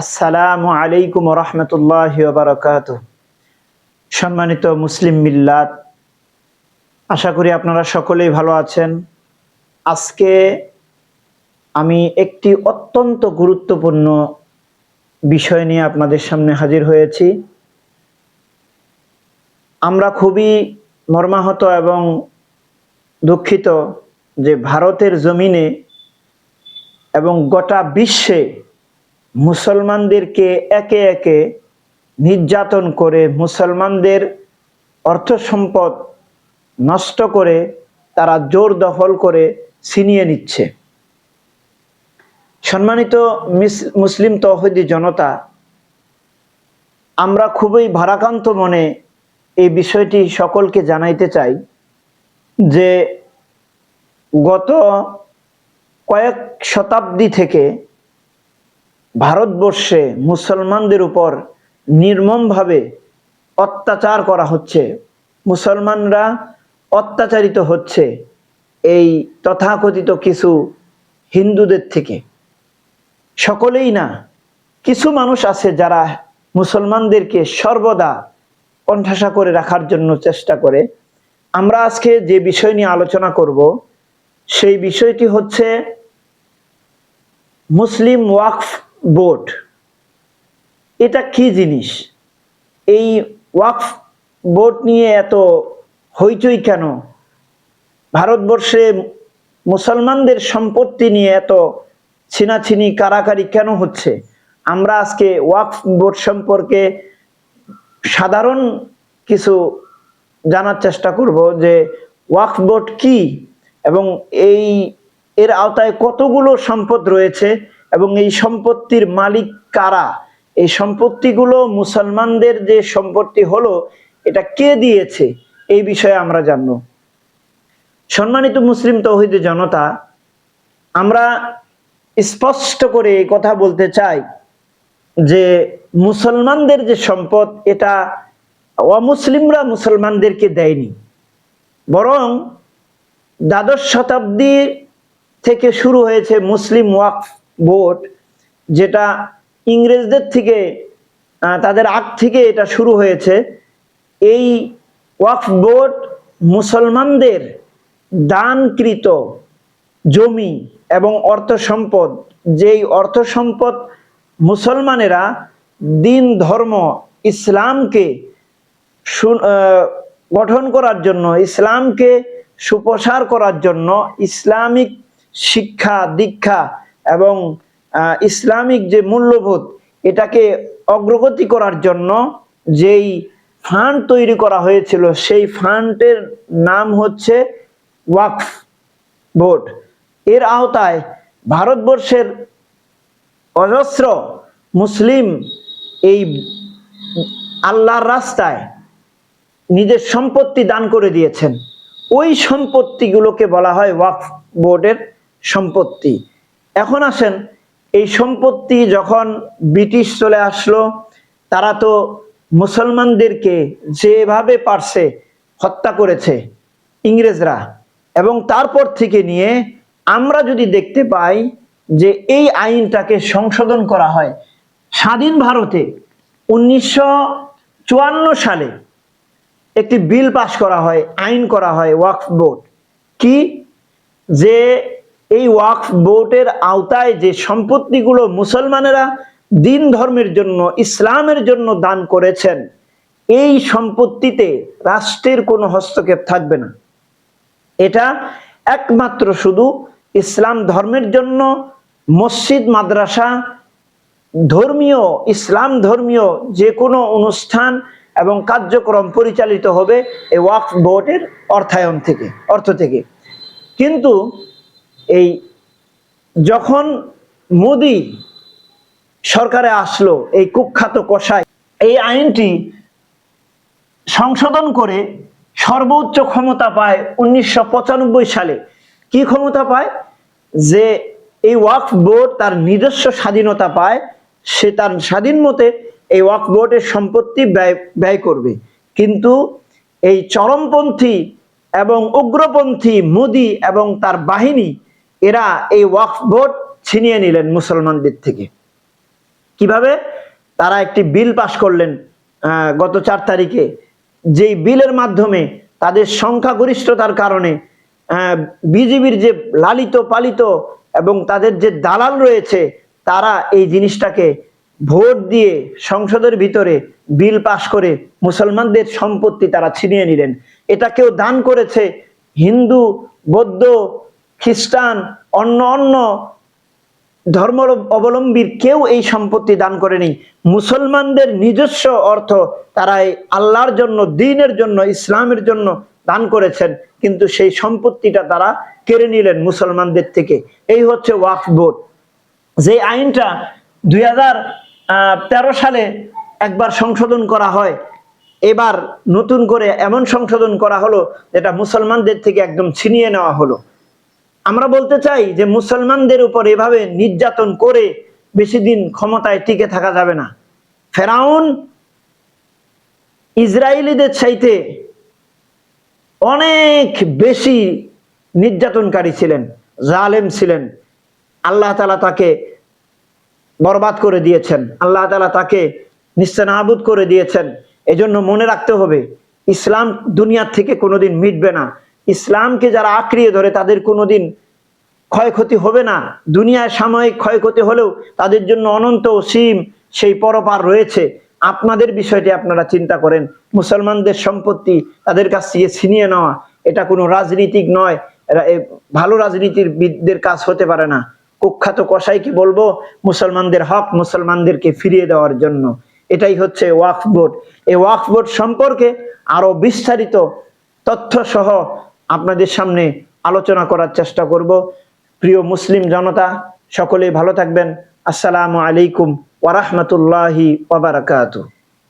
আসসালামু আলাইকুম রহমতুল্লাহ বারকাত সম্মানিত মুসলিম মিল্লাত, আশা করি আপনারা সকলেই ভালো আছেন। আজকে আমি একটি অত্যন্ত গুরুত্বপূর্ণ বিষয় নিয়ে আপনাদের সামনে হাজির হয়েছি। আমরা খুবই মর্মাহত এবং দুঃখিত যে ভারতের জমিনে এবং গোটা বিশ্বে মুসলমানদেরকে একে একে নির্যাতন করে মুসলমানদের অর্থ সম্পদ নষ্ট করে তারা জোর দখল করে ছিনিয়ে নিচ্ছে। সম্মানিত মিস- মুসলিম তৌহিদি জনতা, আমরা খুবই ভারাক্রান্ত মনে এই বিষয়টি সকলকে জানাইতে চাই যে গত কয়েক শতাব্দী থেকে ভারতবর্ষে মুসলমানদের উপর নির্মমভাবে অত্যাচার করা হচ্ছে। মুসলমানরা অত্যাচারিত হচ্ছে এই তথাকথিত কিছু হিন্দুদের থেকে। সকলেই না, কিছু মানুষ আছে যারা মুসলমানদেরকে সর্বদা কণ্ঠাসা করে রাখার জন্য চেষ্টা করে। আমরা আজকে যে বিষয় নিয়ে আলোচনা করব, সেই বিষয়টি হচ্ছে মুসলিম ওয়াকফ বোর্ড। এটা কি জিনিস? এই ওয়াকফ বোর্ড নিয়ে এত হইচই কেন? ভারতবর্ষে মুসলমানদের সম্পত্তি নিয়ে এত ছিনাছিনি, কারাকারি কেন হচ্ছে? আমরা আজকে ওয়াকফ বোর্ড সম্পর্কে সাধারণ কিছু জানার চেষ্টা করব যে ওয়াকফ বোর্ড কি এবং এই, এর আওতায় কতগুলো সম্পদ রয়েছে? এবং এই সম্পত্তির মালিক কারা? এই সম্পত্তিগুলো মুসলমানদের যে সম্পত্তি হলো, এটা কে দিয়েছে? এই বিষয়ে আমরা জানব। সম্মানিত মুসলিম তৌহিদ জনতা, আমরা স্পষ্ট করে এই কথা বলতে চাই যে মুসলমানদের যে সম্পদ, এটা অমুসলিমরা মুসলমানদেরকে দেয়নি। বরং দ্বাদশ শতাব্দী থেকে শুরু হয়েছে মুসলিম ওয়াকফ। বোর্ড যেটা ইংরেজদের থেকে তাদের আগ থেকে এটা শুরু হয়েছে, এই ওয়াকফ বোর্ড মুসলমানদের দানকৃত জমি এবং অর্থ সম্পদ, যেই অর্থ সম্পদ মুসলমানেরা দিন ধর্ম ইসলামকে গঠন করার জন্য, ইসলামকে সুপ্রসার করার জন্য, ইসলামিক শিক্ষা দীক্ষা এবং ইসলামিক যে মূল্যবোধ, এটাকে অগ্রগতি করার জন্য যেই ফান্ড তৈরি করা হয়েছিল, সেই ফান্ডের নাম হচ্ছে ওয়াকফ বোর্ড। এর আওতায় ভারতবর্ষের অজস্র মুসলিম এই আল্লাহর রাস্তায় নিজের সম্পত্তি দান করে দিয়েছেন। ওই সম্পত্তিগুলোকে বলা হয় ওয়াকফ বোর্ডের সম্পত্তি। এখন আসেন, এই সম্পত্তি যখন ব্রিটিশ চলে আসলো, তারা তো মুসলমানদেরকে যেভাবে পারছে হত্যা করেছে, ইংরেজরা। এবং তারপর থেকে নিয়ে আমরা যদি দেখতে পাই যে এই আইনটাকে সংশোধন করা হয়, স্বাধীন ভারতে উনিশশো চুয়ান্ন সালে একটি বিল পাশ করা হয়, আইন করা হয়, ওয়াকফ বোর্ড। কি? যে এই ওয়াকফ বোর্ডের আওতায় যে সম্পত্তিগুলো মুসলমানেরা দিন ধর্মের জন্য, ইসলামের জন্য দান করেছেন, এই সম্পত্তিতে রাষ্ট্রের কোনো হস্তক্ষেপ থাকবে না। এটা একমাত্র শুধু ইসলাম ধর্মের জন্য, মসজিদ, মাদ্রাসা, ধর্মীয়, ইসলাম ধর্মীয় যে কোনো অনুষ্ঠান এবং কার্যক্রম পরিচালিত হবে এই ওয়াকফ বোর্ডের অর্থায়ন থেকে, অর্থ থেকে। কিন্তু এই যখন মোদি সরকারে আসলো, এই কুখ্যাত কষায় এই আইনটি সংশোধন করে সর্বোচ্চ ক্ষমতা পায় উনিশশো পঁচানব্বই সালে। কি ক্ষমতা পায়? যে এই ওয়াকফ বোর্ড তার নিজস্ব স্বাধীনতা পায়, সে তার স্বাধীন মতে এই ওয়াকফ বোর্ডের সম্পত্তি ব্যয় ব্যয় করবে। কিন্তু এই চরমপন্থী এবং উগ্রপন্থী মোদি এবং তার বাহিনী এরা এই ওয়াকফ বোর্ড ছিনিয়ে নিলেন মুসলমানদের থেকে। কীভাবে? তারা একটি বিল পাশ করলেন গত চার তারিখে। যেই বিলের মাধ্যমে তাদের সংখ্যাগরিষ্ঠতার কারণে বিজেপির যে লালিত, পালিত এবং তাদের যে দালাল রয়েছে, তারা এই জিনিসটাকে ভোট দিয়ে সংসদের ভিতরে বিল পাশ করে মুসলমানদের সম্পত্তি তারা ছিনিয়ে নিলেন। এটা কেউ দান করেছে হিন্দু, বৌদ্ধ খ্রিস্টান, অন্য অন্য ধর্ম অবলম্বীর কেউ এই সম্পত্তি দান করেনি। মুসলমানদের নিজস্ব অর্থ তারা এই আল্লাহর জন্য, দিনের জন্য, ইসলামের জন্য দান করেছেন, কিন্তু সেই সম্পত্তিটা তারা কেড়ে নিলেন মুসলমানদের থেকে। এই হচ্ছে ওয়াকফ বোর্ড যে আইনটা দুই তেরো সালে একবার সংশোধন করা হয়, এবার নতুন করে এমন সংশোধন করা হলো, যেটা মুসলমানদের থেকে একদম ছিনিয়ে নেওয়া হলো। আমরা বলতে চাই যে মুসলমানদের উপর এভাবে নির্যাতন করে বেশি দিন ক্ষমতায় টিকে থাকা যাবে না। ফেরাউন ইসরায়েলিদের চাইতে অনেক বেশি নির্যাতনকারী ছিলেন, জালেম ছিলেন। আল্লাহ তালা তাকে বরবাদ করে দিয়েছেন। আল্লাহ তালা তাকে নিস্তানাবুদ করে দিয়েছেন। এজন্য মনে রাখতে হবে, ইসলাম দুনিয়ার থেকে কোনোদিন মিটবে না। ইসলামকে যারা আঁকড়িয়ে ধরে, তাদের কোনোদিন ক্ষয়ক্ষতি হবে না। দুনিয়ায় সাময়িক ক্ষয়ক্ষতি হলেও তাদের জন্য অনন্ত অসীম সেই পরপার রয়েছে। আপনাদের বিষয়টি আপনারা চিন্তা করেন। মুসলমানদের সম্পত্তি তাদের কাছ থেকে ছিনিয়ে নেওয়া, এটা কোনো রাজনীতিক নয়। ভালো রাজনীতির বিদদের কাজ হতে পারে না। কুখ্যাত কষাই কি বলব, মুসলমানদের হক মুসলমানদেরকে ফিরিয়ে দেওয়ার জন্য। এটাই হচ্ছে ওয়াকফ বোর্ড এই ওয়াকফ বোর্ড সম্পর্কে আরও বিস্তারিত তথ্য সহ আপনাদের সামনে আলোচনা করার চেষ্টা করব। প্রিয় মুসলিম জনতা, সকলেই ভালো থাকবেন। আসসালামু আলাইকুম ওয়ারাহমাতুল্লাহি ওয়াবারাকাতুহু